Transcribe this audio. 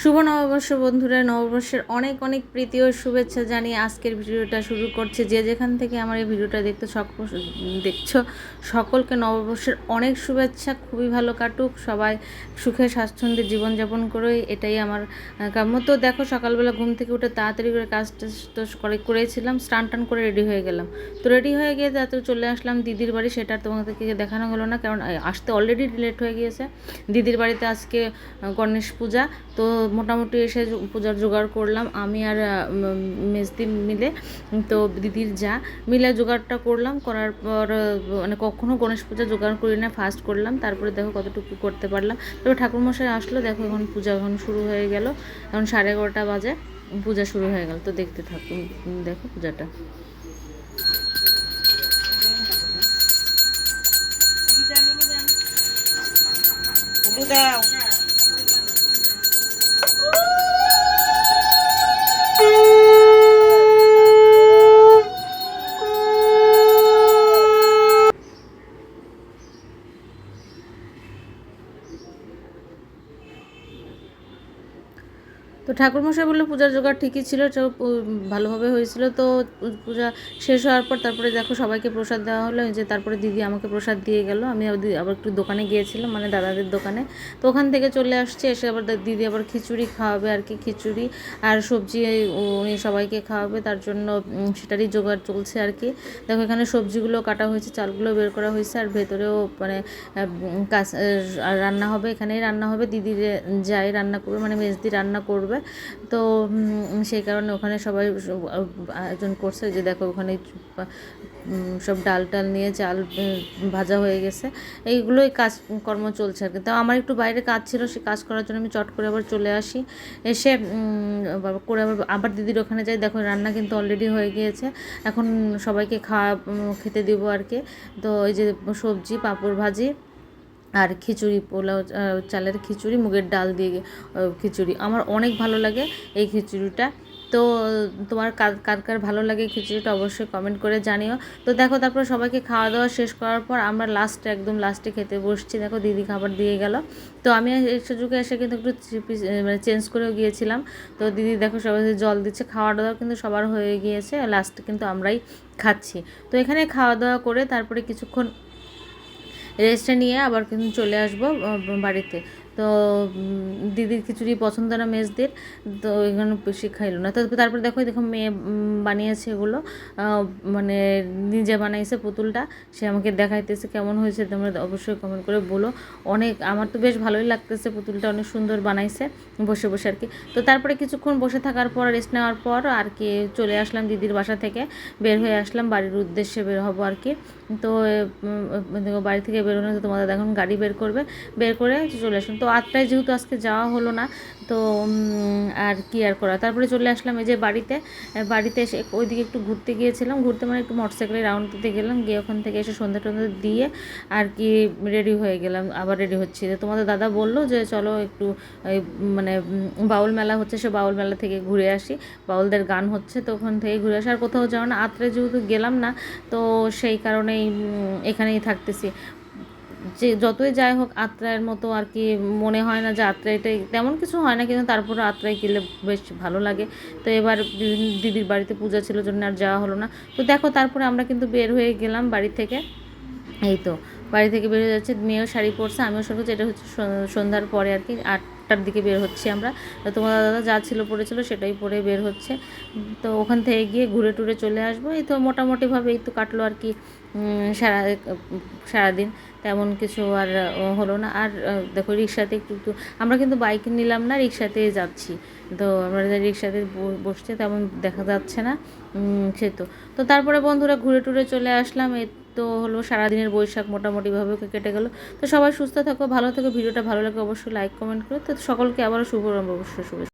শুভ নববর্ষ বন্ধুরা, নববর্ষের অনেক অনেক প্রীতি ও শুভেচ্ছা জানিয়ে আজকের ভিডিওটা শুরু করছে। যে যেখান থেকে আমার এই ভিডিওটা দেখতে দেখছ, সকলকে নববর্ষের অনেক শুভেচ্ছা, খুবই ভালো কাটুক, সবাই সুখে স্বাচ্ছন্দ্যে জীবনযাপন করে এটাই আমার কাম্য। তো দেখো, সকালবেলা ঘুম থেকে উঠে তাড়াতাড়ি করে কাজ তো করে, করেছিলাম, স্নান টান করে রেডি হয়ে গেলাম। তো রেডি হয়ে গিয়ে তারপরে চলে আসলাম দিদির বাড়ি, সেটা তোমাদেরকে দেখানো হলো না, কারণ আসতে অলরেডি লেট হয়ে গিয়েছে। দিদির বাড়িতে আজকে গণেশ পূজা, তো মোটামুটি এসে পূজার জোগাড় করলাম। আমি আর মেজদি মিলে, তো দিদির যা মিলে জোগাড়টা করলাম। করার পর মানে কখনো গণেশ পূজা জোগাড় করি না ফার্স্ট করলাম। তারপরে দেখো কতটুকু করতে পারলাম। তারপর ঠাকুরমশাই আসলো, দেখো এখন পূজা এখন শুরু হয়ে গেল। এখন সাড়ে এগারোটা বাজে, পূজা শুরু হয়ে গেল। তো দেখতে থাকুন দেখো পূজাটা। দাও। ঠাকুরমশাই বলল পূজার জোগাড় ঠিকই ছিল ভালোভাবে হয়েছিল তো পূজা শেষ হওয়ার পর তারপরে দেখো সবাইকে প্রসাদ দেওয়া হলো যে তারপরে দিদি আমাকে প্রসাদ দিয়ে গেল, আমি আবার একটু দোকানে গিয়েছিলাম মানে দাদাদের দোকানে, তো ওখান থেকে চলে আসছে, এসে আবার দিদি আবার খিচুড়ি খাওয়াবে আর কি, খিচুড়ি আর সবজি উনি সবাইকে খাওয়াবে, তার জন্য সেটারই জোগাড় চলছে আর কি, দেখো এখানে সবজিগুলো কাটা হয়েছে, চালগুলো বের করা হয়েছে আর ভেতরেও মানে কাজ রান্না হবে, এখানেই রান্না হবে, দিদি যাই রান্না করবে মানে মেজদি রান্না করবে তো সেই কারণে ওখানে সবাই আয়োজন করছে যে দেখো ওখানে সব ডাল টাল নিয়ে চাল ভাজা হয়ে গেছে। এইগুলোই কাজ, কর্ম চলছে আর কি। তো আমার একটু বাইরে কাজ ছিল, সে কাজ করার জন্য আমি চট করে আবার চলে আসি। এসে করে আবার আবার দিদির ওখানে যাই। দেখো রান্না কিন্তু অলরেডি হয়ে গিয়েছে। এখন সবাইকে খাওয়া খেতে দিব আর কি। তো এই যে সবজি, পাঁপড় ভাজি আর খিচুড়ি, পোলাও চালের খিচুড়ি, মুগের ডাল দিয়ে খিচুড়ি। আমার অনেক ভালো লাগে এই খিচুড়িটা। তো, তোমার কার কার ভালো লাগে খিচুড়িটা অবশ্যই কমেন্ট করে জানিও। তো দেখো, তারপর সবাইকে খাওয়া দাওয়া শেষ করার পর আমরা লাস্টে একদম লাস্টে খেতে বসছি। দেখো, দিদি খাবার দিয়ে গেল। তো আমি এই সুযোগে এসে কিন্তু একটু মানে চেঞ্জ করেও গিয়েছিলাম। তো দিদি দেখো, সবাই জল দিচ্ছে, খাওয়া দাওয়া কিন্তু সবার হয়ে গিয়েছে। লাস্টে কিন্তু আমরাই খাচ্ছি। তো এখানে খাওয়া দাওয়া করে তারপরে কিছুক্ষণ রেস্টে নিয়ে আবার কিন্তু চলে আসব বাড়িতে। তো দিদির খিচুড়ি পছন্দ না মেজদের তো এখানে বেশি খাইলো না। তো তারপরে দেখো দেখো মেয়ে বানিয়েছে এগুলো মানে নিজে বানাইছে পুতুলটা। সে আমাকে দেখাইতেছে কেমন হয়েছে, তোমরা অবশ্যই কমেন্ট করে বলো। অনেক, আমার তো বেশ ভালোই লাগতেছে, পুতুলটা অনেক সুন্দর বানাইছে, বসে বসে আর কি। তো তারপরে কিছুক্ষণ বসে থাকার পর রেস্ট নেওয়ার পর আর কি চলে আসলাম দিদির বাসা থেকে। বের হয়ে আসলাম, বাড়ির উদ্দেশ্যে বের হব আর কি। তো দেখো বাড়ি থেকে বেরোনো তোমাদের এখন গাড়ি বের করবে। বের করে চলে আসলাম। তো আটটায় যেহেতু আজকে যাওয়া হলো না, তো আর কি আর করা? তারপরে চলে আসলাম এই যে বাড়িতে বাড়িতে এসে ওইদিকে একটু ঘুরতে গিয়েছিলাম, ঘুরতে মানে একটু মোটরসাইকেলে রাউন্ড দিতে গেলাম, গিয়ে ওখান থেকে এসে সন্ধ্যা টন্ধা দিয়ে আর কি রেডি হয়ে গেলাম, আবার রেডি হচ্ছি। তোমাদের দাদা বলল যে চলো একটু মানে বাউল মেলা হচ্ছে, সে বাউল মেলা থেকে ঘুরে আসি, বাউলদের গান হচ্ছে, তো ওখান থেকে ঘুরে আসি। আর কোথাও যাওয়া না, আত্রে যেহেতু গেলাম না, তো সেই কারণেই এখানেই থাকতেছি। যে যতই যাই হোক আত্রায়ের মতো আর কি মনে হয় না যে আত্রাইটাই তেমন কিছু হয় না, কিন্তু তারপর আত্রাই গেলে বেশ ভালো লাগে। তো এবার দিদির বাড়িতে পূজা ছিল জন্য আর যাওয়া হলো না। তো দেখো, তারপরে আমরা কিন্তু বের হয়ে গেলাম বাড়ি থেকে। এই তো বাড়ি থেকে বের হয়ে যাচ্ছে, মেয়েও শাড়ি পরছে, আমিও শাড়ি পরছি এটা হচ্ছে সন্ধ্যার পরে আর কি, আটটার দিকে বের হচ্ছি আমরা। তোমার দাদা যা ছিল পড়েছিল সেটাই পরে বের হচ্ছে। তো ওখান থেকে গিয়ে ঘুরে টুরে চলে আসব। এই তো মোটামুটিভাবে এই তো কাটলো আর কি সারা, সারাদিন। তেমন কিছু আর হলো না। আর দেখো রিক্সাতে একটু আমরা কিন্তু বাইক নিলাম না রিক্সাতে যাচ্ছি। তো আমরা রিক্সাতে বসছে তেমন দেখা যাচ্ছে না। সে তো। তো তারপরে বন্ধুরা ঘুরে টুরে চলে আসলাম। তো হলো সারাদিনের বৈশাখ মোটামুটিভাবে কেটে গেল। তো সবাই সুস্থ থাকো, ভালো থাকো, ভিডিওটা ভালো লাগে অবশ্যই লাইক কমেন্ট করো। তো সকলকে আবারও শুভ অবশ্যই শুভেচ্ছা।